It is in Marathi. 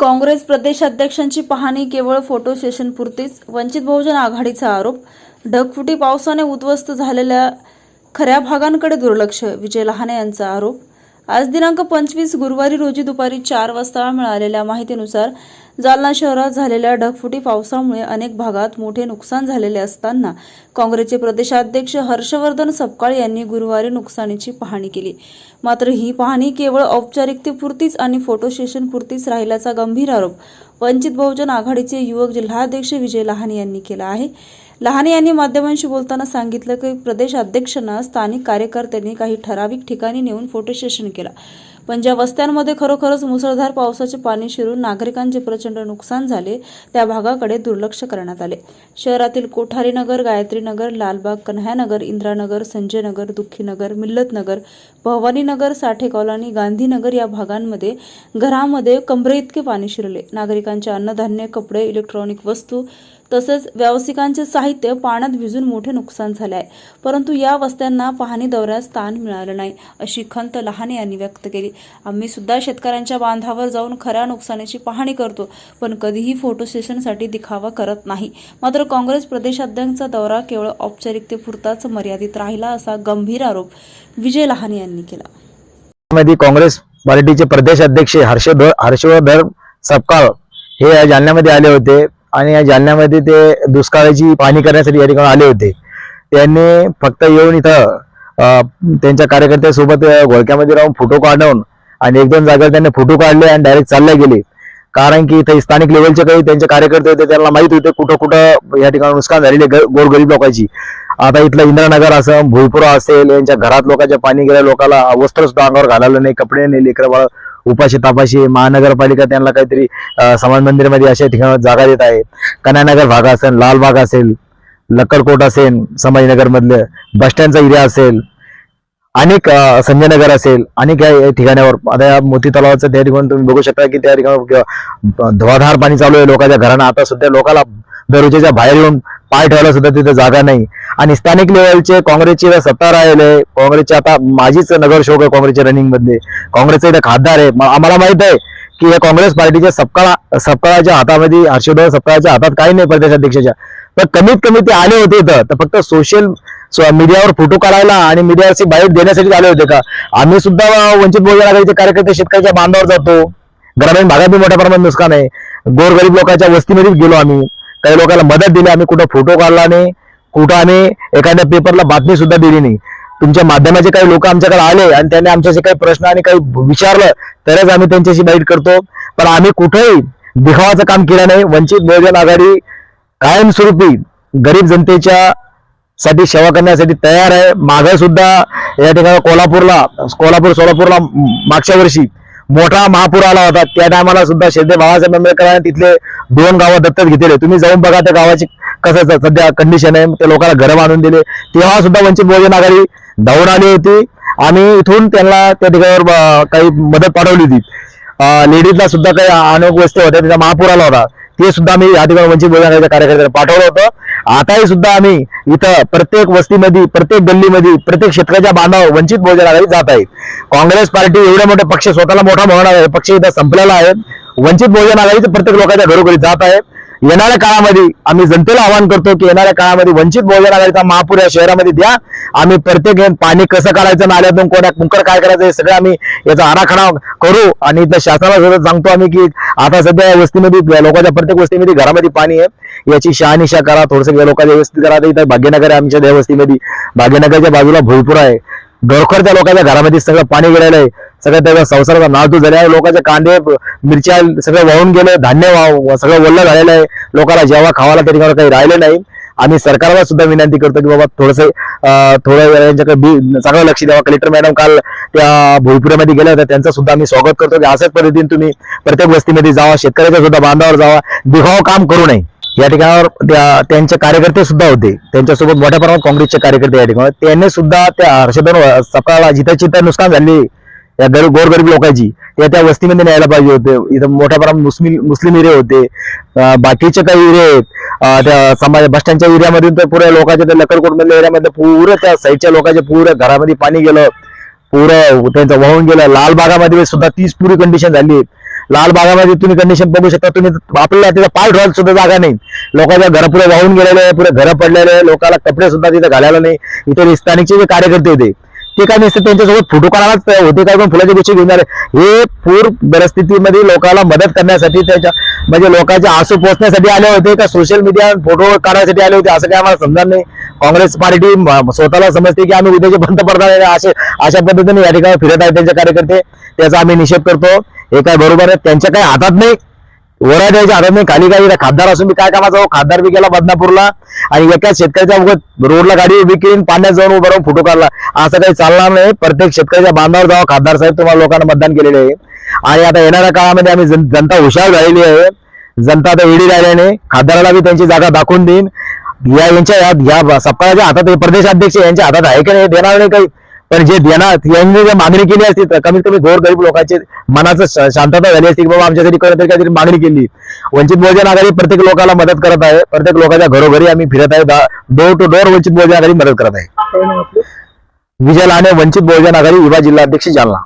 काँग्रेस प्रदेशाध्यक्षांची पाहणी केवळ फोटो सेशनपुरतीच वंचित बहुजन आघाडीचा आरोप ढगफुटी पावसाने उद्ध्वस्त झालेल्या खऱ्या भागांकडे दुर्लक्ष विजय लहाने यांचा आरोप आज दिनांक पंचवीस गुरुवारी रोजी दुपारी चार वाजता मिळालेल्या माहितीनुसार जालना शहरात झालेल्या ढगफुटी पावसामुळे अनेक भागात मोठे नुकसान झालेले असताना काँग्रेसचे प्रदेशाध्यक्ष हर्षवर्धन सपकाळ यांनी गुरुवारी नुकसानीची पाहणी केली. मात्र ही पाहणी केवळ औपचारिकतेपुरतीच आणि फोटो सेशनपुरतीच राहिल्याचा गंभीर आरोप वंचित बहुजन आघाडीचे युवक जिल्हाध्यक्ष विजय लहाने यांनी केला आहे. लहाने यांनी माध्यमांशी बोलताना सांगितलं की प्रदेश अध्यक्षांना स्थानिक कार्यकर्त्यांनी काही ठराविक ठिकाणी नेऊन फोटो सेशन केला. पण ज्या वस्त्यांमध्ये खरोखरच मुसळधार पावसाचे पाणी शिरून नागरिकांचे प्रचंड नुकसान झाले त्या भागाकडे दुर्लक्ष करण्यात आले. शहरातील कोठारीनगर गायत्रीनगर लालबाग कन्ह्यानगर इंद्रानगर संजयनगर दुःखीनगर मिल्लतनगर भवानीनगर साठे कॉलनी गांधीनगर या भागांमध्ये घरामध्ये कमरेइतके पाणी शिरले. नागरिकांचे अन्नधान्य कपडे इलेक्ट्रॉनिक वस्तू तसेच व्यावसायिकांचे साहित्य पाण्यात भिजून मोठे नुकसान झाले आहे परंतु या वस्त्यांना पाहणी दौऱ्यात स्थान मिळालं नाही अशी खंत लहाने यांनी व्यक्त केली. आम्ही सुद्धा शेतकऱ्यांच्या बांधावर जाऊन खऱ्या नुकसानीची पाहणी करतो पण कधीही फोटो सेशनसाठी दिखावा करत नाही. मात्र काँग्रेस प्रदेशाध्यक्षांचा दौरा केवळ औपचारिकतेपुरताच मर्यादित राहिला असा गंभीर आरोप विजय लहाने यांनी केला. काँग्रेस पार्टीचे प्रदेश अध्यक्ष हर्षवर्धन हर्षवर्धन सपकाळ हे जालन्यामध्ये आले होते. आणि या जालन्यामध्ये ते दुष्काळाची पाहणी करण्यासाठी या ठिकाणी आले होते. त्यांनी फक्त येऊन इथं त्यांच्या कार्यकर्त्यासोबत घोळक्यामध्ये राहून फोटो काढून आणि एक दोन जागेवर त्यांनी फोटो काढले आणि डायरेक्ट चालले गेले. कारण की इथे स्थानिक लेवलचे काही त्यांचे कार्यकर्ते होते त्यांना माहीत होते कुठं कुठं या ठिकाणी नुकसान झालेले ग- गोरगरीब लोकांची. आता इथलं इंद्रनगर असेल भुईपुरा असेल यांच्या घरात लोकांच्या पाणी गेल्या लोकांना वस्त्र सुद्धा अंगावर घालायला नाही कपडे नाही लेकर बाळ उपाशी तापाशी महानगरपालिका त्यांना काहीतरी समाज मंदिरमध्ये अशा ठिकाणी जागा देत आहे. कन्यानगर भाग असेल लालबाग असेल लक्कडकोट असेल संभाजीनगर बस स्टँडचा एरिया असेल अनेक संजयनगर असेल अनेक या या ठिकाणावर. आता या मोती तलावाचं त्या ठिकाणी तुम्ही बघू शकता की त्या ठिकाणी धुवाधार पाणी चालू आहे लोकांच्या घरांना. आता सुद्धा लोकांना दररोजच्या बाहेर येऊन पाय ठेवायला सुद्धा तिथे जागा नाही. आणि स्थानिक लेवलचे काँग्रेसचे सत्ता राहिले काँग्रेसचे आता माझीच नगरसेवक आहे काँग्रेसच्या रनिंगमध्ये काँग्रेसचे इथे खासदार आहे आम्हाला माहीत आहे की या काँग्रेस पार्टीच्या सपकाळा सपकाळाच्या हातामध्ये हर्षवर्धन सपकाळाच्या हातात काही नाही प्रदेशाध्यक्षाच्या. पण कमीत कमी ते आले होते इथं. तर फक्त सोशल मीडियावर फोटो काढायला आणि मीडियावरची बाईट देण्यासाठी आले होते का? आम्ही सुद्धा वंचित बहुजन आघाडीचे कार्यकर्ते शेतकऱ्याच्या बांधावर जातो. ग्रामीण भागात मोठ्या प्रमाणात नुकसान आहे. गोरगरीब लोकांच्या वस्तीमध्येच गेलो आम्ही. काही लोकांना मदत दिली आम्ही कुठं फोटो काढला नाही कुठं आम्ही एखाद्या पेपरला बातमी सुद्धा दिली नाही. तुमच्या माध्यमाचे काही लोक आमच्याकडे आले आणि त्यांनी आमच्याशी काही प्रश्न आणि काही विचारलं तरच आम्ही त्यांच्याशी बाईट करतो. पण आम्ही कुठेही दिखावाचं काम केलं नाही. वंचित बहुजन आघाडी कायमस्वरूपी गरीब जनतेच्या साठी सेवा करण्यासाठी तयार आहे. मागे सुद्धा या ठिकाणी कोल्हापूरला कोल्हापूर सोलापूरला मागच्या वर्षी मोठा महापूर आला होता. त्या टायमाला सुद्धा शेद्दे बाबासाहेब आंबेडकरांनी तिथले दोन गावं दत्तक घेतलेले. तुम्ही जाऊन बघा त्या गावाची कसं सध्या कंडिशन आहे. त्या लोकांना घरं बांधून दिले. तेव्हा सुद्धा वंचित बहुजन आघाडी धावून आली होती. आणि इथून त्यांना त्या ठिकाणावर काही मदत पाठवली होती. लेडीजला सुद्धा काही अनेक वस्तू होत्या. तिचा महापूर आला होता. ते सुद्धा आम्ही या ठिकाणी वंचित बहुजन आघाडीच्या कार्यकर्त्यांना पाठवलं होतं. आताही सुद्धा आम्ही इथं प्रत्येक वस्तीमध्ये प्रत्येक गल्लीमध्ये प्रत्येक शेतकऱ्याच्या बांधावर वंचित बहुजन आघाडी जात आहे काँग्रेस पार्टी एवढे मोठे पक्ष स्वतःला मोठा म्हणणार आहे पक्ष इथं संपलेला आहे. वंचित बहुजन आघाडीचे प्रत्येक लोकांच्या घरोघरी जात आहेत येणाऱ्या काळामध्ये आम्ही जनतेला आवाहन करतो की येणाऱ्या काळामध्ये वंचित बहुजन आघाडीचा महापूर या शहरामध्ये द्या. आम्ही प्रत्येक पाणी कसं काढायचं नाल्यातून कोण्या कुंकर काय करायचं हे सगळं आम्ही याचा आराखडा करू. आणि इथं शासनाला सुद्धा सांगतो आम्ही की आता सध्या या वस्तीमध्ये लोकांच्या प्रत्येक वस्तीमध्ये घरामध्ये पाणी आहे. याची शहानिशा करा थोडंसं लोकांच्या व्यवस्थित करा. इथं भाग्यनगर आहे आमच्या त्या वस्तीमध्ये. भाग्यनगरच्या बाजूला भोईपूर आहे. डोरखडच्या लोकांच्या घरामध्ये सगळं पाणी गेलेलं आहे सगळं त्याचा संसाराचा नातू झाला आहे. लोकांचे कांदे मिरच्या सगळं वाहून गेलं धान्य सगळं ओल्लं झालेलं आहे. लोकांना जेव्हा खावाला तरी काही राहिलं नाही. आम्ही सरकारला सुद्धा विनंती करतो की बाबा थोडस थोडं यांच्याकडे बी- चांगलं लक्ष द्यावा. कलेक्टर मॅडम काल त्या भोईपुऱ्यामध्ये गेल्या होत्या. त्यांचं सुद्धा आम्ही स्वागत करतो की अशाच पद्धतीने तुम्ही प्रत्येक वस्तीमध्ये जावा शेतकऱ्याच्या सुद्धा बांधावर जावा. दिखाव काम करू नये. या ठिकाणावर त्या- त्यांचे कार्यकर्ते सुद्धा होते. त्यांच्यासोबत मोठ्या प्रमाणात काँग्रेसचे कार्यकर्ते या ठिकाणी त्यांनी सुद्धा त्या हर्षदन सकाळला जिथं जिथं नुकसान झाले या गरीब गोरगरीब लोकांची त्या त्या वस्तीमध्ये न्यायला पाहिजे होते. इथं मोठ्या प्रमाणात मुस्लिम मुस्लिम एरिया होते. बाकीचे काही एरिया आहेत. त्या समाज बस स्टँडच्या एरियामधून तर पुऱ्या लोकांच्या त्या लकडकोटमधल्या एरियामध्ये पुरं त्या साईडच्या लोकांच्या पुरं घरामध्ये पाणी गेलं. पुरं त्यांचं वाहून गेलं. लाल बागामध्ये सुद्धा तीच पुरी कंडिशन झाली. लाल बागामध्ये तुम्ही कंडिशन बघू शकता. तुम्ही आपल्याला तिथं पाय ठेवायला सुद्धा जागा नाही. लोकांच्या घरापुढे वाहून गेलेले पुढे घरं पडलेले लोकांना कपडे सुद्धा तिथे घालायला नाही. इथे स्थानिकचे जे कार्यकर्ते होते ते काय नसते त्यांच्यासोबत फोटो काढायलाच होते काय पण फुलाची गुच्छी घेणार हे पूर परिस्थितीमध्ये लोकांना मदत करण्यासाठी त्याच्या म्हणजे लोकांच्या आसू पोचण्यासाठी आले होते का सोशल मीडिया फोटो काढण्यासाठी आले होते असं काय आम्हाला समजणार नाही. काँग्रेस पार्टी स्वतःला समजते की आम्ही उद्याचे पंतप्रधान आहे असे अशा पद्धतीने या ठिकाणी फिरत आहेत त्यांचे कार्यकर्ते. त्याचा आम्ही निषेध करतो. हे काय बरोबर आहे? त्यांच्या काही हातात नाही. वरा द्यायच्या हातात नाही. खाली काही खासदार असून मी काय कामाचा हो? खासदार बी गेला बदनापूरला. आणि एका शेतकऱ्याच्या उगत रोडला गाडी उभी केली पाण्यात जाऊन उभं राहून फोटो काढला. असं काही चालणार नाही. प्रत्येक शेतकऱ्याच्या बांधावर जावा. खासदार साहेब तुम्हाला लोकांना मतदान केलेले आहे. आणि आता येणाऱ्या काळामध्ये आम्ही जन- जनता हुशार झालेली आहे. जनता आता एडी राहिल्याने खासदाराला बी त्यांची जागा दाखवून देईन. या यांच्या या या सप्ताहाच्या हातात हे प्रदेशाध्यक्ष यांच्या हातात आहे की नाही देणार नाही काही. पण जे देणार यांनी जर मागणी केली असती तर कमीत कमी गोर गरीब लोकांची मनाचं शांतता झाली असती की बाबा आमच्यासाठी कोणीतरी काहीतरी मागणी केली. वंचित बहुजन आघाडी प्रत्येक लोकांना मदत करत आहे. प्रत्येक लोकांच्या घरोघरी आम्ही फिरत आहे. Door to door Vanchit Bahujan Aghadi मदत करत आहे. विजय लाने वंचित बहुजन आघाडी युवा जिल्हाध्यक्ष जालना.